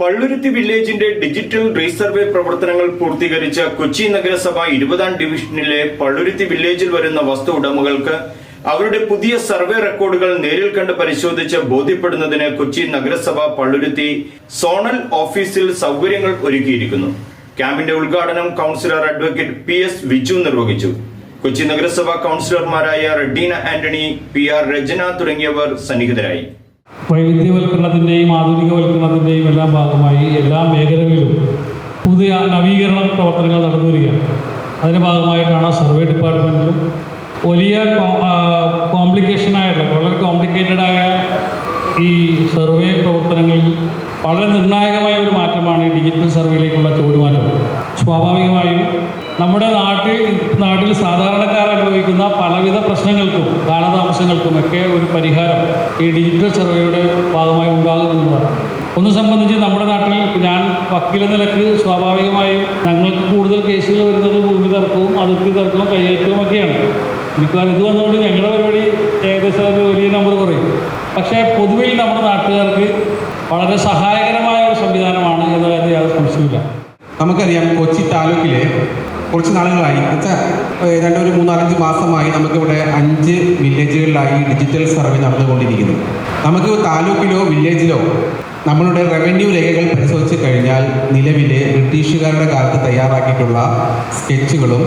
Palluruthy വില്ലേജിന്റെ digital resurvey പ്രവർത്തനങ്ങൾ പൂർത്തീകരിച്ച കൊച്ചി നഗരസഭ ഇരുപതാം ഡിവിഷനിലെ പള്ളുരുത്തി വില്ലേജിൽ വരുന്ന വസ്തു ഉടമകൾക്ക് അവരുടെ പുതിയ സർവേ റെക്കോർഡുകൾ നേരിൽ കണ്ട് പരിശോധിച്ച് ബോധ്യപ്പെടുന്നതിന് കൊച്ചി നഗരസഭ പള്ളുരുത്തി സോണൽ ഓഫീസിൽ സൗകര്യങ്ങൾ ഒരുക്കിയിരിക്കുന്നു. ക്യാമ്പിന്റെ ഉദ്ഘാടനം councillor advocate P S Viju നിർവഹിച്ചു. കൊച്ചി നഗരസഭ കൗൺസിലർമാരായ റെഡീന ആന്റണി പി ആർ രചന തുടങ്ങിയവർ സന്നിഹിതരായി. വൈവിധ്യവൽക്കരണത്തിന്റെയും ആധുനികവൽക്കരണത്തിന്റെയും എല്ലാം ഭാഗമായി എല്ലാ മേഖലകളിലും പുതിയ നവീകരണ പ്രവർത്തനങ്ങൾ നടന്നു വരികയാണ് അതിന്റെ ഭാഗമായിട്ടാണ് സർവേ ഡിപ്പാർട്ട്മെന്റിലും വലിയ കോംപ്ലിക്കേഷനായിട്ടുള്ള വളരെ കോംപ്ലിക്കേറ്റഡ് ആയ ഈ സർവേ പ്രവർത്തനങ്ങളിൽ വളരെ നിർണായകമായ ഒരു മാറ്റമാണ് ഈ ഡിജിറ്റൽ സർവേയിലേക്കുള്ള ചുവടുമാറ്റം. സ്വാഭാവികമായും നമ്മുടെ നാട്ടിൽ നാട്ടിൽ സാധാരണക്കാർ അനുഭവിക്കുന്ന പലവിധ പ്രശ്നങ്ങൾക്കും കാലതാമസങ്ങൾക്കും ഒക്കെ ഒരു പരിഹാരം ഈ ഡിജിറ്റൽ സർവേയുടെ ഭാഗമായി ഉണ്ടാകുന്നതാണ് ഒന്ന് സംബന്ധിച്ച് നമ്മുടെ നാട്ടിൽ ഞാൻ വക്കീല നിലയ്ക്ക് സ്വാഭാവികമായും ഞങ്ങൾക്ക് കൂടുതൽ കേസുകൾ വരുന്നത് ഭൂമി തർക്കവും അതിർത്തി തർക്കവും കൈയേറ്റവും ഒക്കെയാണ്. മിക്കവാറും ഇത് വന്നുകൊണ്ട് ഞങ്ങളുടെ പരിപാടി ഏകദേശം ഒരു വലിയ നമ്പർ കുറയും. പക്ഷേ പൊതുവിൽ നമ്മുടെ നാട്ടുകാർക്ക് വളരെ സഹായകരമായ ഒരു സംവിധാനമാണ് എന്ന കാര്യം യാതൊരു സംശയമില്ല നമുക്കറിയാം കൊച്ചി താലൂക്കിലെ കുറച്ച് നാളുകളായി. എന്നുവെച്ചാൽ ഏതാണ്ട് ഒരു മൂന്നാലഞ്ച് മാസമായി നമുക്കിവിടെ അഞ്ച് വില്ലേജുകളിലായി ഡിജിറ്റൽ സർവേ നടന്നുകൊണ്ടിരിക്കുന്നു. നമുക്ക് താലൂക്കിലോ വില്ലേജിലോ നമ്മളുടെ റവന്യൂ രേഖകൾ പരിശോധിച്ച് കഴിഞ്ഞാൽ നിലവിലെ ബ്രിട്ടീഷുകാരുടെ കാലത്ത് തയ്യാറാക്കിയിട്ടുള്ള സ്കെച്ചുകളും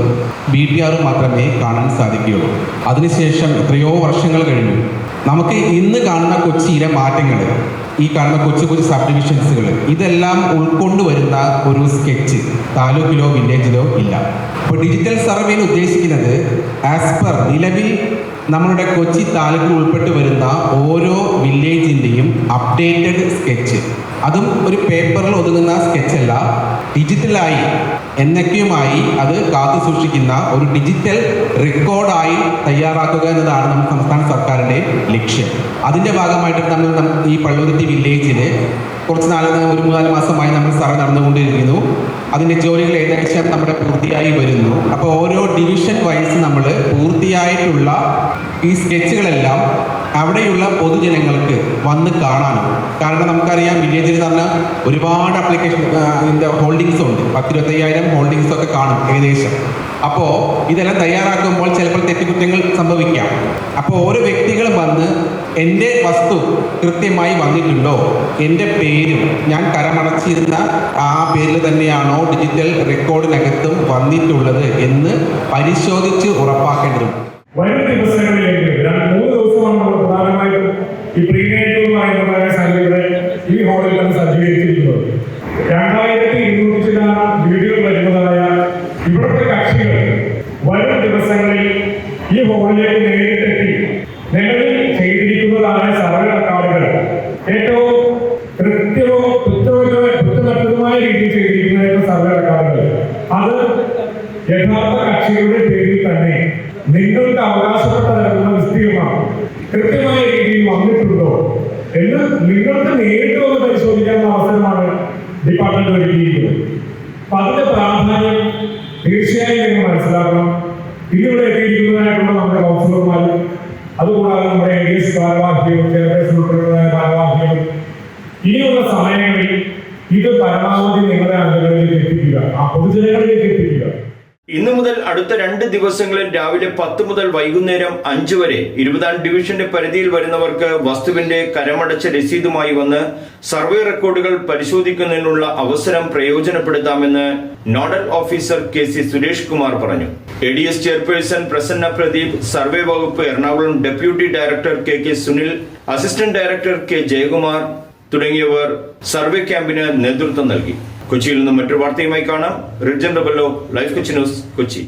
ബി ടി ആറും മാത്രമേ കാണാൻ സാധിക്കുകയുള്ളൂ. അതിനുശേഷം എത്രയോ വർഷങ്ങൾ കഴിഞ്ഞു. നമുക്ക് ഇന്ന് കാണുന്ന കൊച്ചിയിലെ മാറ്റങ്ങൾ ഈ കാണുന്ന കൊച്ചു കൊച്ചു സബ് ഡിവിഷൻസുകൾ ഇതെല്ലാം ഉൾക്കൊണ്ടുവരുന്ന ഒരു സ്കെച്ച് താലൂക്കിലോ വില്ലേജിലോ ഇല്ല. അപ്പോൾ ഡിജിറ്റൽ സർവേയിൽ ഉദ്ദേശിക്കുന്നത് ആസ് പെർ നിലവിൽ നമ്മളുടെ കൊച്ചി താലൂക്കിൽ ഉൾപ്പെട്ട് വരുന്ന ഓരോ വില്ലേജിന്റെയും അപ്ഡേറ്റഡ് സ്കെച്ച് അതും ഒരു പേപ്പറിൽ ഒതുങ്ങുന്ന സ്കെച്ചല്ല ഡിജിറ്റലായി എന്നൊക്കെയുമായി അത് കാത്തു സൂക്ഷിക്കുന്ന ഒരു ഡിജിറ്റൽ റെക്കോർഡായി തയ്യാറാക്കുക എന്നതാണ് നമ്മുടെ സംസ്ഥാന സർക്കാരിന്റെ ലക്ഷ്യം. അതിന്റെ ഭാഗമായിട്ട് നമ്മൾ ഈ പള്ളുരുത്തി വില്ലേജിൽ കുറച്ച് നാല് ഒരു മൂന്നാൽ മാസമായി നമ്മൾ സർവേ നടന്നുകൊണ്ടിരിക്കുന്നു. അതിന്റെ ജോലികൾ ഏകദേശം നമ്മുടെ പൂർത്തിയായി വരുന്നു. അപ്പോൾ ഓരോ ഡിവിഷൻ വൈസ് നമ്മൾ പൂർത്തിയായിട്ടുള്ള ഈ സ്കെച്ചുകളെല്ലാം അവിടെയുള്ള പൊതുജനങ്ങൾക്ക് വന്ന് കാണാനും. കാരണം നമുക്കറിയാം വില്ലേജിൽ പറഞ്ഞാൽ ഒരുപാട് അപ്ലിക്കേഷൻ ഇതിന്റെ ഹോൾഡിങ്സ് ഉണ്ട്. പത്തിരുപത്തയ്യായിരം ഹോൾഡിങ്സ് ഒക്കെ കാണും ഏകദേശം. അപ്പോൾ ഇതെല്ലാം തയ്യാറാക്കുമ്പോൾ ചിലപ്പോൾ തെറ്റുകുറ്റങ്ങൾ സംഭവിക്കാം. അപ്പോൾ ഓരോ വ്യക്തികളും വന്ന് എന്റെ വസ്തു കൃത്യമായി വന്നിട്ടുണ്ടോ? എന്റെ പേരും ഞാൻ കരമടച്ചിരുന്ന ആ പേരിൽ തന്നെയാണോ ഡിജിറ്റൽ റെക്കോർഡിനകത്തും വന്നിട്ടുള്ളത് എന്ന് പരിശോധിച്ച് ഉറപ്പാക്കേണ്ടതുണ്ട്. വരും മൂന്ന് ദിവസമാണ് പ്രധാനമായിട്ടും ഈ പ്രീനേറ്റവുമായി നമ്മുടെ സംഘടന ഈ ഹാളിൽ തന്നെ സജ്ജീകരിച്ചിരിക്കുന്നത്. രണ്ടായിരത്തി ഇരുന്നൂറ്റി വീടുകൾ വരുന്നതായ ഇവിടുത്തെ കക്ഷികൾ വരും ദിവസങ്ങളിൽ ഈ ഹോളിലേക്ക് നേരിട്ടെത്തി. നിലവിൽ ചെയ്തിരിക്കുന്നതായ സർവേ റെക്കോർഡുകൾ ഏറ്റവും കൃത്യവും കുറ്റമറ്റ കുറ്റമറ്റതുമായ രീതിയിൽ ചെയ്തിരിക്കുന്ന സർവേ റെക്കോർഡുകൾ അത് യഥാർത്ഥ കക്ഷികളുടെ പേരിൽ തന്നെ നിങ്ങൾക്ക് അവകാശപ്പെട്ട തരത്തിലുള്ള വിസ്തീർണം കൃത്യമായ രീതിയിൽ വന്നിട്ടുണ്ടോ? എന്ന് നിങ്ങൾക്ക് നേരിട്ട് വന്ന് പരിശോധിക്കാനുള്ള അവസരമാണ് ഡിപ്പാർട്ട്മെന്റ് ഒരുക്കിയിരിക്കുന്നത്. അപ്പൊ അതിന്റെ പ്രാധാന്യം തീർച്ചയായും നിങ്ങൾ മനസ്സിലാക്കണം. ഇന്നിവിടെ എത്തിയിരിക്കുന്നതിനായിട്ടുള്ള നമ്മുടെ കൗൺസിലർമാരും അതുകൂടാതെ നമ്മുടെ എ എസ് ഭാരവാഹികളും ചെയർപേഴ്സൺ ഉൾപ്പെടെയുള്ള ഭാരവാഹികളും ഇനിയുള്ള സമയങ്ങളിൽ ഇത് പരമാവധി നിങ്ങളുടെ അംഗങ്ങളിലേക്ക് എത്തിക്കുക ആ പൊതുജനങ്ങളിലേക്ക് എത്തിക്കുക. ഇന്നു മുതൽ അടുത്ത രണ്ട് ദിവസങ്ങളിൽ രാവിലെ പത്ത് മുതൽ വൈകുന്നേരം അഞ്ചു വരെ ഇരുപതാം ഡിവിഷന്റെ പരിധിയിൽ വരുന്നവർക്ക് വസ്തുവിന്റെ കരമടച്ച രസീതുമായി വന്ന് സർവേ റെക്കോർഡുകൾ പരിശോധിക്കുന്നതിനുള്ള അവസരം പ്രയോജനപ്പെടുത്താമെന്ന് nodal officer K C Suresh Kumar പറഞ്ഞു. A D S chairperson Prasanna Pradeep survey വകുപ്പ് Ernakulam deputy director K K Sunil assistant director K Jayakumar തുടങ്ങിയവർ സർവേ ക്യാമ്പിന് നേതൃത്വം നൽകി. കൊച്ചിയിൽ നിന്നും മറ്റൊരു വാർത്തയുമായി കാണാം. Ridjan Rebello life Kochi news Kochi.